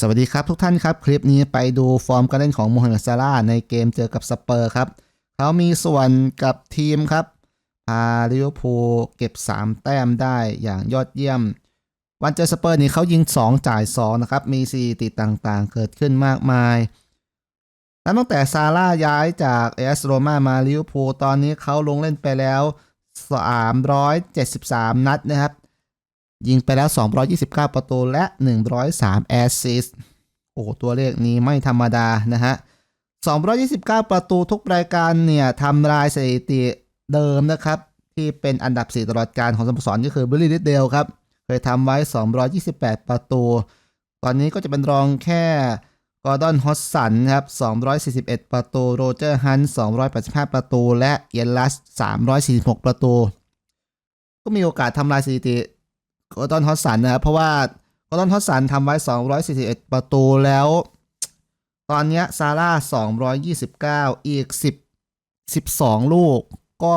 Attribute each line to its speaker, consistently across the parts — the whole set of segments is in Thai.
Speaker 1: สวัสดีครับทุกท่านครับ คลิปนี้ไปดูฟอร์มการเล่นของโมฮัมหม็ดซาร่าในเกมเจอกับสเปอร์ครับ เขามีส่วนกับทีมครับ พาลิเวอร์พูลเก็บ 3 แต้มได้อย่างยอดเยี่ยม วันเจอสเปอร์นี่เขายิง 2 จ่าย 2 นะครับ มีสถิติต่างๆ เกิดขึ้นมากมายนับตั้งแต่ซาร่าย้ายจากเอสโรมามาลิเวอร์พูลตอนนี้เขาลงเล่นไปแล้ว 373 นัดนะครับ ยิงไปแล้ว 229 ประตูและ 103 แอสซิสต์โอ้ตัวเลขนี้ไม่ธรรมดานะฮะ 229 ประตูทุกรายการเนี่ยทำลายสถิติเดิมนะครับ ที่เป็นอันดับ 4 ตลอดการของสโมสรก็คือบิลลี่ดิเดลครับ เคยทำไว้ 228 ประตู ตอนนี้ก็จะเป็นรองแค่กอร์ดอนฮอสสันครับ 241 ประตู โรเจอร์ฮัน 285 ประตู และเยนลัส 346 ประตู ก็มีโอกาสทำลายสถิติ กอร์ดอนฮอสสันนะครับเพราะว่ากอร์ดอนฮอสสันทำไว้ 241 ประตูแล้ว ตอนนี้ซาร่า 229 อีก 10 12 ลูก ก็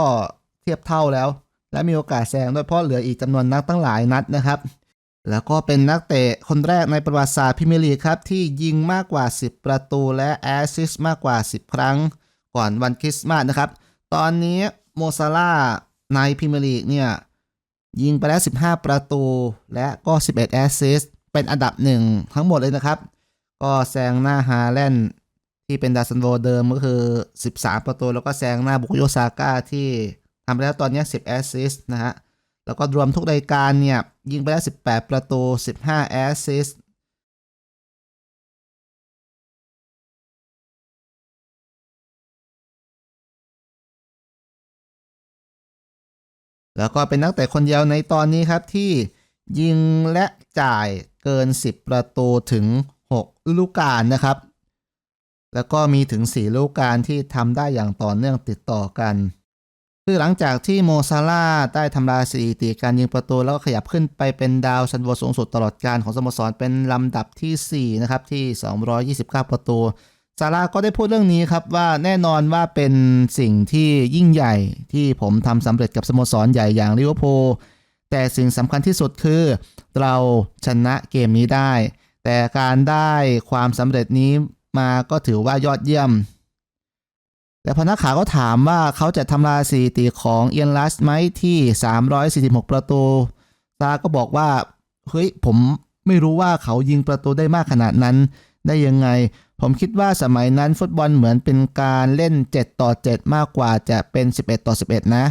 Speaker 1: เทียบเท่าแล้ว และมีโอกาสแซงด้วยเพราะเหลืออีกจำนวนนัดตั้งหลายนัดนะครับ แล้วก็เป็นนักเตะคนแรกในประวัติศาสตร์พรีเมร์ลีครับ ที่ยิงมากกว่า 10 ประตูและแอสซิสมากกว่า 10 ครั้งก่อนวันคริสต์มาสนะครับ ตอนนี้โมซาร่าในพรีเมร์ลีเนี่ย ยิงไปแล้ว 15 ประตู และก็ 11 แอสซิสต์เป็นอันดับหนึ่งทั้งหมดเลยนะครับ ก็แซงหน้าฮาแลนด์ที่เป็นดาซันโวเดิมก็คือ 13 ประตู แล้วก็แซงหน้าบุกโยซาก้าที่ทำไปแล้วตอนนี้ 10 แอสซิสต์นะฮะ แล้วก็รวมทุกรายการเนี่ย ยิงไปแล้ว 18 ประตู 15 แอสซิสต์ แล้วก็เป็นนักเตะคนเดียวในตอนนี้ครับที่ยิงและจ่ายเกิน 10 ประตูถึง 6 ฤดูกาลนะครับ แล้วก็มีถึง 4 ฤดูกาลที่ทำได้อย่างต่อเนื่องติดต่อกัน คือหลังจากที่โมซาร่าได้ทำลายสถิติการยิงประตู แล้วก็ขยับขึ้นไปเป็นดาวซันโวสูงสุดตลอดการของสโมสรเป็นลำดับที่ 4 นะครับที่ 229 ประตู ซาร่าก็ได้พูดเรื่องนี้ครับว่าแน่นอนว่าเป็นสิ่งที่ยิ่งใหญ่ที่ผมทำสำเร็จกับสโมสรใหญ่อย่างลิเวอร์พูลแต่สิ่งสำคัญที่สุดคือ เราชนะเกมนี้ได้ แต่การได้ความสำเร็จนี้มาก็ถือว่ายอดเยี่ยม แต่พนักข่าวก็ถามว่าเขาจะทำลายสถิติของเอียนลัสไหมที่ 346 ประตูซาก็บอกว่าเฮ้ยผมไม่รู้ว่าเขายิงประตูได้มากขนาดนั้นได้ยังไง ผมคิดว่าสมัยนั้นฟุตบอลเหมือนเป็นการเล่น 7 ต่อ 7 มากกว่าจะเป็น 11 ต่อ 11 นะ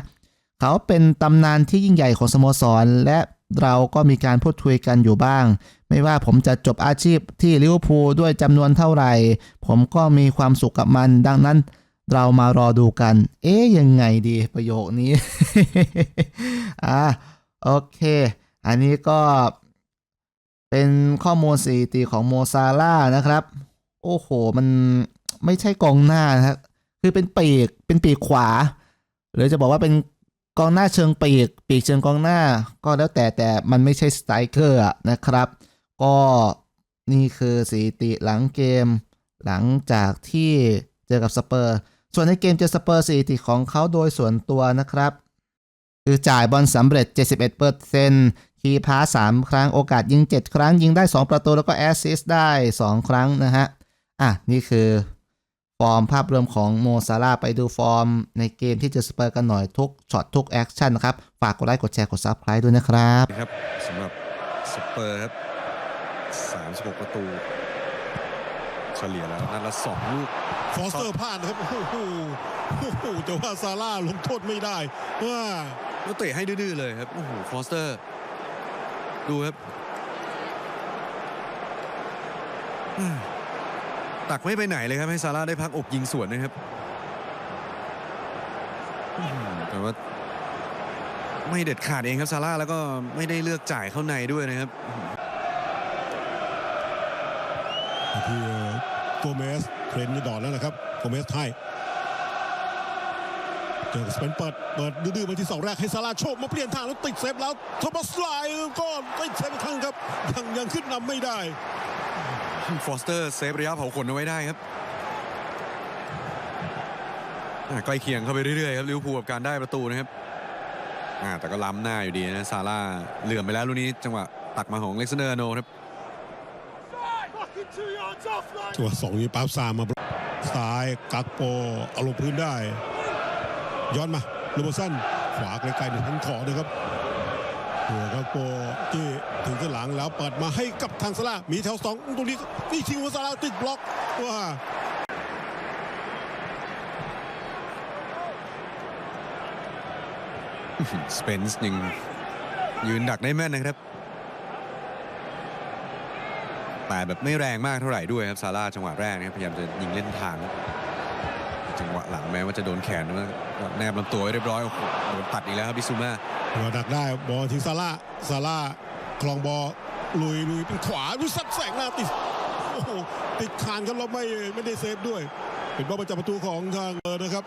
Speaker 1: เขาเป็นตำนานที่ยิ่งใหญ่ของสโมสร และเราก็มีการพูดคุยกันอยู่บ้าง ไม่ว่าผมจะจบอาชีพที่ลิเวอร์พูลด้วยจำนวนเท่าไหร่ ผมก็มีความสุขกับมัน ดังนั้นเรามารอดูกัน เอ๊ยยังไงดีประโยคนี้ อ่าโอเค อันนี้ก็เป็นข้อมูลสถิติของโมซาร่านะครับ โอ้โห มันไม่ใช่กองหน้านะครับคือเป็นปีกเป็นปีกขวา หรือจะบอกว่าเป็นกองหน้าเชิงปีก ปีกเชิงกองหน้า ก็แล้วแต่แต่มันไม่ใช่สไตรเกอร์นะครับ ก็นี่คือสถิติหลังเกม หลังจากที่เจอกับสเปอร์ ส่วนในเกมเจอสเปอร์สถิติของเขาโดยส่วนตัวนะครับ คือจ่ายบอลสำเร็จ 71%คีย์พาส3ครั้งโอกาสยิง 7 ครั้งยิงได้ 2 ประตูแล้วก็แอสซิสต์ได้ 2 ครั้งนะฮะ อะ นี่คือฟอร์มภาพรวมของโมซาร่าห์ไปดูฟอร์มในเกมที่เจอสเปอร์กันหน่อยทุกช็อตทุกแอคชั่นนะครับ ฝากกดไลค์กดแชร์กดซับสไครต์ด้วยนะครับ
Speaker 2: ครับสำหรับสเปอร์ครับ36 ประตู เฉลี่ยแล้วนัดละ2ลูก
Speaker 3: ฟอสเตอร์พลาดนะครับโอ้โหโอ้โหแต่ว่าซาร่าลงโทษไม่ได้ว่า
Speaker 2: แล้วเตะให้ดื้อๆเลยครับโอ้โหฟอสเตอร์ ดูครับอืม ตักไม่ไปไหนเลยครับให้ซาร่าได้พักอกยิงสวนนะครับอืมแต่ว่าไม่เด็ดขาดเองครับซาร่าแล้วก็ไม่ได้เลือกจ่ายเข้าในด้วยนะครับ
Speaker 3: ที่โกเมสเทรนจะดอดแล้วนะครับโกเมสไทยเจอกับสเปนเปิดเปิดดื้อๆมาที่เสาแรกให้ซาร่าโชคมาเปลี่ยนทางแล้วติดเซฟแล้วโทมัสไลน์ก็ติดเซฟอีกครั้งครับยังยังขึ้นนำไม่ได้
Speaker 2: ฟอสเตอร์เซฟระยะเผาขนเอาไว้ได้ครับใกล้เคียงเข้าไปเรื่อยๆครับลิวพูกับการได้ประตูนะครับแต่ก็ล้ำหน้าอยู่ดีนะซาร่าเหลื่อมไปแล้วลูกนี้จังหวะตักมาของเล็กซานเดอร์โนครับ
Speaker 3: ตัวสองนี้ปาบซามาบล็อกซ้ายกักโปเอาลงพื้นได้ ย้อนมาโรเบอร์สันขวาไกลๆหนึ่งทันขอนะครับ ตัวกักโปที่ถึงข้างหลังแล้วเปิดมาให้กับทางซาร่ามีแถวสองตรงนี้นี่ชิงของซาร่าติดบล็อกว่า
Speaker 2: สเปนส์ยังยืนดักได้แม่นนะครับ แต่แบบไม่แรงมากเท่าไหร่ด้วยครับซาร่าจังหวะแรกนะครับพยายามจะยิงเล่นทางครับจัง หวะหลังแม้ว่าจะโดนแขนนะก็แนบลำตัวไว้เรียบร้อยโอ้โหโดนตัดอีกแล้วครับบิซูมา
Speaker 3: หัวดักได้บอลที่ซาร่าซาร่าคลองบอลลุยลุยเป็นขวาลุยซัดแสงหน้าติดโอ้โหติดคานครับเราไม่ไม่ได้เซฟด้วย เป็นบอลประจำประตูของทางเออนะครับ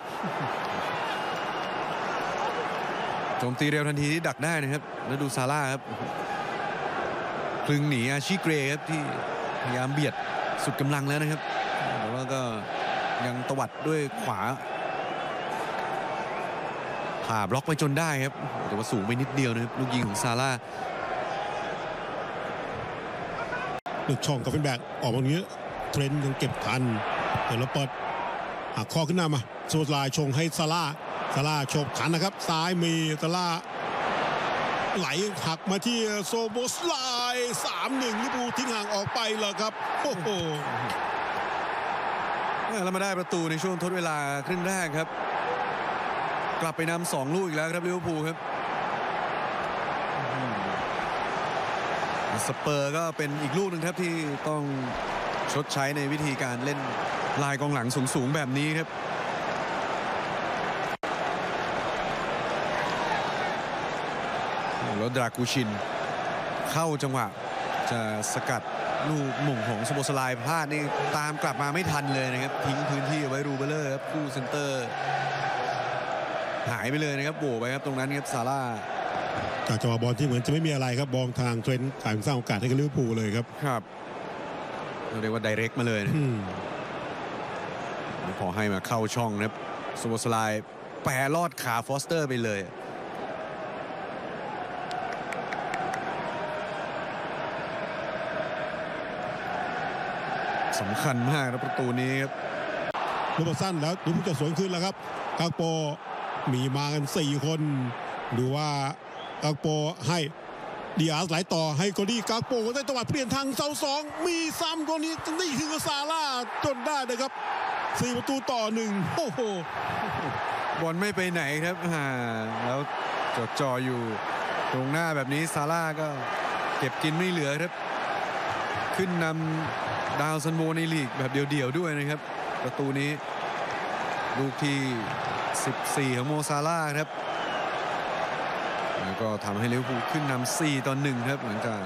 Speaker 2: โจมตีเร็วทันทีที่ดักได้นะครับแล้วดูซาร่าครับคลึงหนีอาชิเกรครับที่พยายามเบียดสุดกำลังแล้วนะครับแต่ว่าก็ ยังตวัดด้วยขวาผ่าบล็อกไปจนได้ครับ แต่ว่าสูงไปนิดเดียวนะครับลูกยิงของซาร่า
Speaker 3: หลุดช่องกับเฟนแบกออกมาอย่างนี้เทรนด์ยังเก็บทันเดี๋ยวเราเปิดหักข้อขึ้นหน้ามาโซลายชงให้ซาร่าซาร่าโฉบขันนะครับ ซ้ายมีซาร่าไหลหักมาที่โซโบสไลสามหนึ่งลิบูทิ้งห่างออกไปแล้วครับ โอ้โห
Speaker 2: แล้วมาได้ประตูในช่วงทดเวลาครึ่งแรกครับ กลับไปนำสองลูกอีกแล้วครับลิเวอร์พูลครับสเปอร์ก็เป็นอีกลูกหนึ่งครับที่ต้องชดใช้ในวิธีการเล่นลายกองหลังสูงๆแบบนี้ครับแล้วดรากูชินเข้าจังหวะจะสกัด ลูกหม่งของสโบสไลายพลาดนี่ตามกลับมาไม่ทันเลยนะครับ ทิ้งพื้นที่เอาไว้รูเบลเลอร์ครับคู่เซนเตอร์ หายไปเลยนะครับโบไปครับตรงนั้นครับซาร่า
Speaker 3: จากจังหวะบอลที่เหมือนจะไม่มีอะไรครับบอลทางเทรนต์กลายเป็นสร้างโอกาสให้กับลิเวอร์พูลเลยครับ
Speaker 2: ครับเรียกว่าไดเรกมาเลยนะ
Speaker 3: อืม
Speaker 2: พอให้มาเข้าช่องนะครับสโบสไลายแปรลอดขาฟอสเตอร์ไปเลย สำคัญมากนะประตูนี้ครับ
Speaker 3: โรเบอร์สันแล้วดูผู้จะสวนขึ้นแล้วครับกากโปมีมากัน4คนดูว่ากากโปให้ดีอาร์สไหลต่อให้โกดี้กากโปก็ได้จังหวะเปลี่ยนทางเสาสองมีซ้ำตัวนี้นี่คือซาร่าจนได้นะครับสี่ประตูต่อหนึ่งโอ้โห
Speaker 2: บอลไม่ไปไหนครับอ่าแล้วจดจ่ออยู่ตรงหน้าแบบนี้ซาร่าก็เก็บกินไม่เหลือครับ ขึ้นนำ ดาวซันโวในลีกแบบเดี่ยวๆด้วยนะครับ ประตูนี้ ลูกที่ 14 ของโมซาร่าครับ แล้วก็ทำให้ลิเวอร์พูลขึ้นนำ4ต่อ1ครับหลังจาก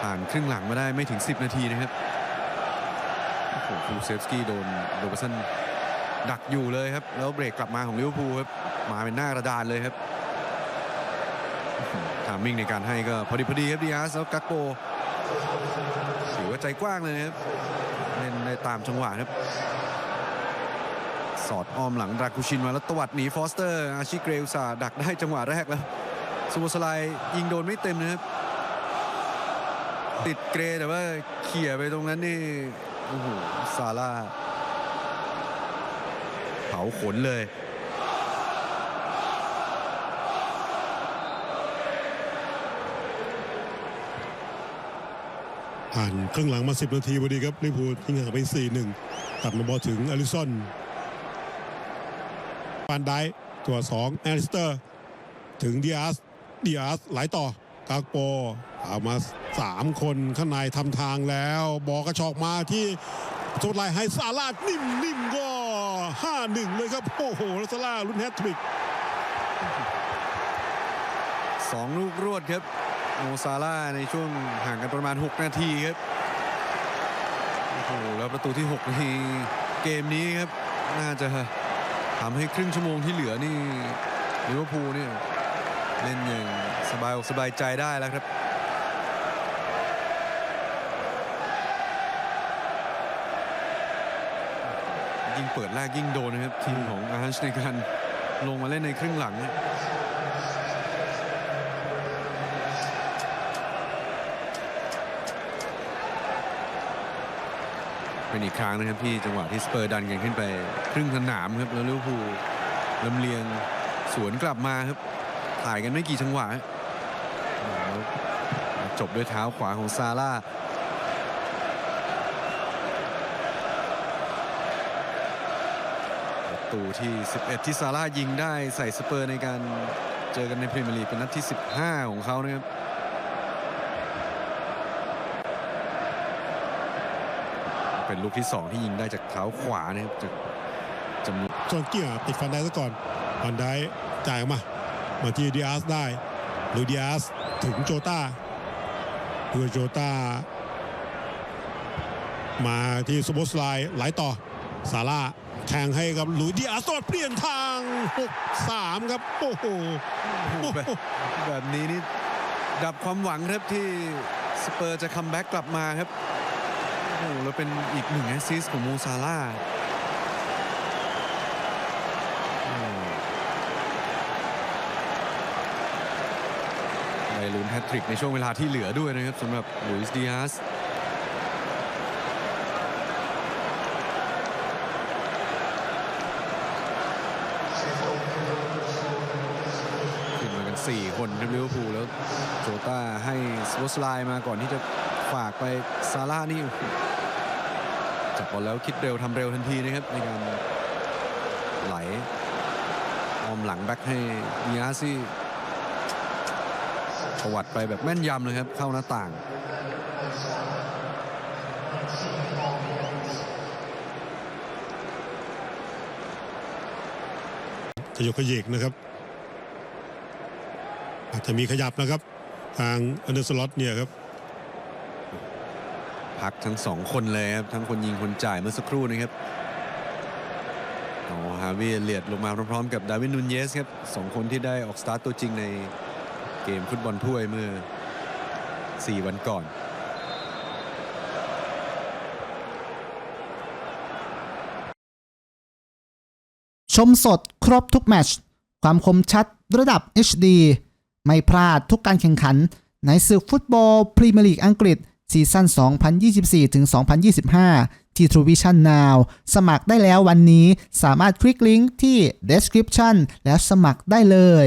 Speaker 2: ผ่านครึ่งหลังมาได้ไม่ถึง 10 นาทีนะครับโอ้โหคูเซฟสกี้โดนโรเบร์สันดักอยู่เลยครับ แล้วเบรกกลับมาของลิเวอร์พูลครับมาเป็นหน้ากระดานเลยครับทามมิ่งในการให้ก็พอดีพอดีครับดีอาร์สแล้วกักโป ถือว่าใจกว้างเลยนะครับเล่นได้ตามจังหวะครับ สอดอ้อมหลังรากูชินมาแล้วตวัดหนีฟอสเตอร์ อาชิเกรลซาดักได้จังหวะแรกแล้วซูโบสไลยิงโดนไม่เต็มนะครับ ติดเกรแต่ว่าเขี่ยไปตรงนั้นนี่โอ้โหซาร่าเผาขนเลย
Speaker 3: ผ่านครึ่งหลังมา 10 นาทีพอดีครับลิเวอร์พูลทิ้งห่างไป 4-1 ตัดมาบอลถึงอลิสันปานไดตัว 2 แอลิสเตอร์ ถึงดิอาสดิอาสไหลต่อกากโปเอามา 3 คนข้างในทำทางแล้ว บอกระชอกมาที่โจดไลให้ซาร่านิ่มนิ่มก็5-1 เลยครับ โอ้โหล้วซาร่าลุ้นแฮตทริก
Speaker 2: สองลูกรวดครับ โมซาร่าในช่วงห่างกันประมาณ 6 นาทีครับโอ้โหแล้วประตูที่6นเกมนี้ครับ น่าจะทำให้ครึ่งชั่วโมงที่เหลือนี่ลิเวอร์พูลเนี่ยเล่นอย่างสบายอกสบายใจได้แล้วครับยิ่งเปิดแรกยิ่งโดนนะครับ ทีมของอาร์ฮันชในการลงมาเล่นในครึ่งหลัง เป็นอีกครั้งนะครับที่จังหวะที่สเปอร์ดันกันขึ้นไป ครึ่งสนามครับแล้วลิเวอร์พูลลำเลียงสวนกลับมาครับถ่ายกันไม่กี่จังหวะจบด้วยเท้าขวาของซาร่าประตูที่ 11 ที่ซาร่ายิงได้ใส่สเปอร์ในการเจอกันในพรีเมียร์ลีกเป็นนัดที่ 15 ของเขานะครับ เป็นลูกที่ 2 ที่ยิงได้จากเท้าขวานะครับจากจำนวน
Speaker 3: ส่วนเกี่ยติดฟันได้ซะก่อนฟันได้จ่ายออกมา มาที่ดิอาสได้ลุยดิอาสถึงโจต้าด้วยโจต้ามาที่สโบสไลน์ไหลต่อซาร่าแทงให้กับลุยดิอาสตอดเปลี่ยนทาง 6-3 ครับ โอ้โห
Speaker 2: แบบแบบนี้นี่ดับความหวังครับที่สเปอร์จะคัมแบ็กกลับมาครับ โอ้แล้วเป็นอีกหนึ่งแอสซิสของโมซาร่าได้ลุ้นแฮตทริกในช่วงเวลาที่เหลือด้วยนะครับสำหรับลุยส์ดิอาสขึ้นมากัน 4 คนครับลิเวอร์พูลแล้วโจต้าให้สวอสไลน์มาก่อนที่จะฝากไปซาร่านี่ จับบอลแล้วคิดเร็วทำเร็วทันทีนะครับในการไหลออมหลังแบ็คให้ดิอาซี่ฉวัดไปแบบแม่นยำเลยครับ เข้าหน้าต่าง
Speaker 3: ขยกขยเยกนะครับ อาจจะมีขยับนะครับ ทางอันเดอร์สล็อตเนี่ยครับ
Speaker 2: พักทั้งสองคนเลยครับทั้งคนยิงคนจ่ายเมื่อสักครู่นะครับอ๋อฮาวิเลียดลงมาพร้อมๆ กับดาวินนูนเยสครับสองคนที่ได้ออกสตาร์ทตัวจริงในเกมฟุตบอลถ้วยเมื่อ 4 วันก่อน
Speaker 1: ชมสดครบทุกแมตชความคมชัดระดับ HD ไม่พลาดทุกการแข่งขัน ในศึกฟุตบอลพรีเมียร์ลีกอังกฤษ ซีซั่น 2024-2025 ที่ True Vision Now สมัครได้แล้ววันนี้สามารถคลิกลิงก์ที่ description แล้วสมัครได้เลย